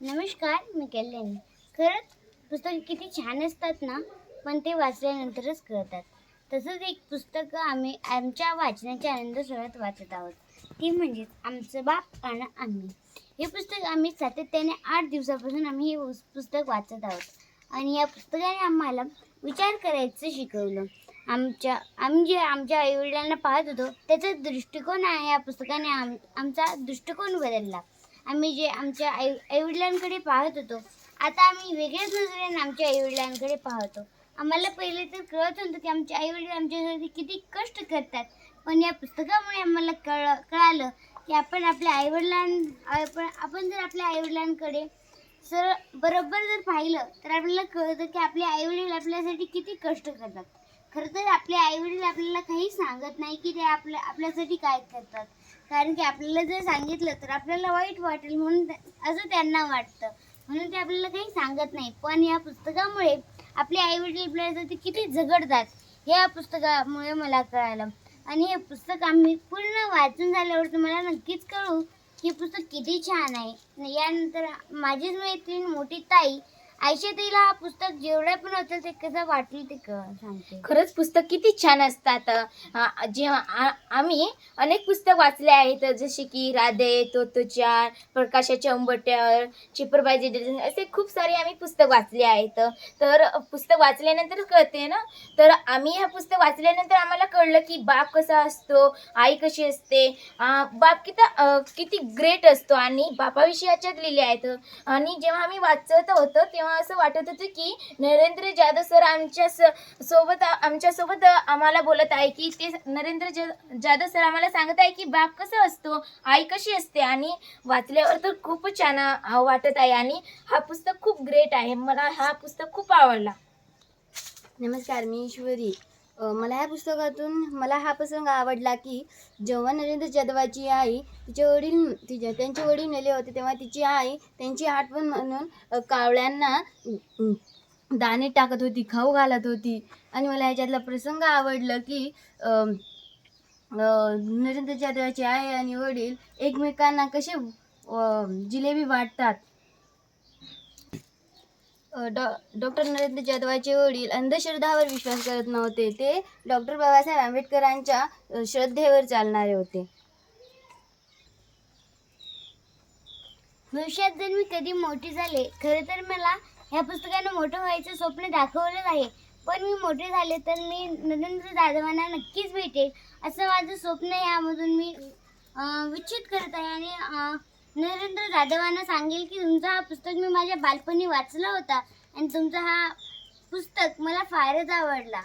नमस्कार मी कल्याणी. खरंच पुस्तकं किती छान असतात ना पण ते वाचल्यानंतरच कळतात. तसंच एक पुस्तक आम्ही आमच्या वाचनाच्या आनंद सोहळ्यात वाचत आहोत. ती म्हणजेच आमचं बाप आणि आम्ही. हे पुस्तक आम्ही सातत्याने आठ दिवसापासून आम्ही हे पुस्तक वाचत आहोत. आणि या पुस्तकाने आम्हाला विचार करायचं शिकवलं. आमच्या आम्ही जे आमच्या आईवडिलांना पाहत होतो त्याचा दृष्टिकोन आहे या पुस्तकाने आम आमचा दृष्टिकोन बदलला. आम्ही जे आमच्या आई आईवडिलांकडे पाहत होतो. आता आम्ही वेगळ्याच नजरेने आमच्या आईवडिलांकडे पाहतो आम्हाला पहिले तर कळत होतं की आमचे आईवडील आमच्यासाठी किती कष्ट करतात. पण या पुस्तकामुळे आम्हाला कळ कळालं की आपण आपल्या आईवडिलां आपण आपण जर आपल्या आईवडिलांकडे सर बरोबर जर पाहिलं तर आपल्याला कळतं की आपले आईवडील आपल्यासाठी किती कष्ट करतात. खरं तर आपले आईवडील आपल्याला काही सांगत नाही की ते आपल्या आपल्यासाठी काय करतात. कारण की आपल्याला जर सांगितलं तर आपल्याला वाईट वाटेल म्हणून असं त्यांना वाटतं. म्हणून ते आपल्याला काही सांगत नाही. पण या पुस्तकामुळे आपले आईवडील आपल्यासाठी किती झगडतात हे या पुस्तकामुळे मला कळालं. आणि हे पुस्तक आम्ही पूर्ण वाचून झाल्यावर तुम्हाला नक्कीच कळू हे पुस्तक किती छान आहे. यानंतर माझीच मैत्रीण मोठी ताई आयशा तिला हा पुस्तक जेवढं पण होतं ते कसं वाटलं ते क सांगते. खरंच पुस्तक किती छान असतात. जेव्हा आ- आम्ही अनेक पुस्तक वाचले आहेत. जसे की राधे तोतोचार प्रकाशाच्या उंबट्यावर चिपरबाजी डिझाईन असे खूप सारे आम्ही पुस्तक वाचले आहेत. तर पुस्तक वाचल्यानंतर कळते ना? तर आम्ही हे पुस्तक वाचल्यानंतर आम्हाला कळलं की बाप कसा असतो आई कशी असते. आ, बाप किती अ, किती ग्रेट असतो. आणि बापाविषयी याच्यात लिहिले आहेत. आणि जेव्हा आम्ही वाचत होतो तेव्हा असं वाटत होतं की नरेंद्र जाधव सर आमच्या स- सोबत आमच्यासोबत आम्हाला बोलत आहे की ते नरेंद्र जा जाधव सर आम्हाला सांगत आहे की बाप कसं असतो आई कशी असते आणि वाचल्यावर तर खूपच छान वाटत आहे आणि हा पुस्तक खूप ग्रेट आहे. मला हा पुस्तक खूप आवडला. नमस्कार मी ईश्वरी. मला ह्या पुस्तकातून मला हा प्रसंग आवडला की जेव्हा नरेंद्र जाधवाची आई तिचे वडील तिच्या त्यांचे वडील नेले होते तेव्हा तिची आई त्यांची आठवण म्हणून कावळ्यांना दाणे टाकत होती खाऊ घालत होती. आणि मला ह्याच्यातला प्रसंग आवडलं की नरेंद्र जाधवाची आई आणि वडील एकमेकांना कसे जिलेबी वाटतात डॉ डॉक्टर नरेंद्र जाधवाचे वडील अंधश्रद्धावर विश्वास करत नव्हते. ते डॉक्टर बाबासाहेब आंबेडकरांच्या श्रद्धेवर चालणारे होते. भविष्यात जर मी कधी मोठी झाले खरं तर मला ह्या पुस्तकानं मोठं व्हायचं स्वप्न दाखवलंच आहे. पण मी मोठे झाले तर मी नरेंद्र जाधवांना नक्कीच भेटेल असं माझं स्वप्न यामधून मी अं, विच्छित करत आहे आणि नरेंद्र जाधवांना सांगेल की तुमचा हा पुस्तक मी माझ्या बालपणी वाचला होता आणि तुमचा हा पुस्तक मला फारच आवडला.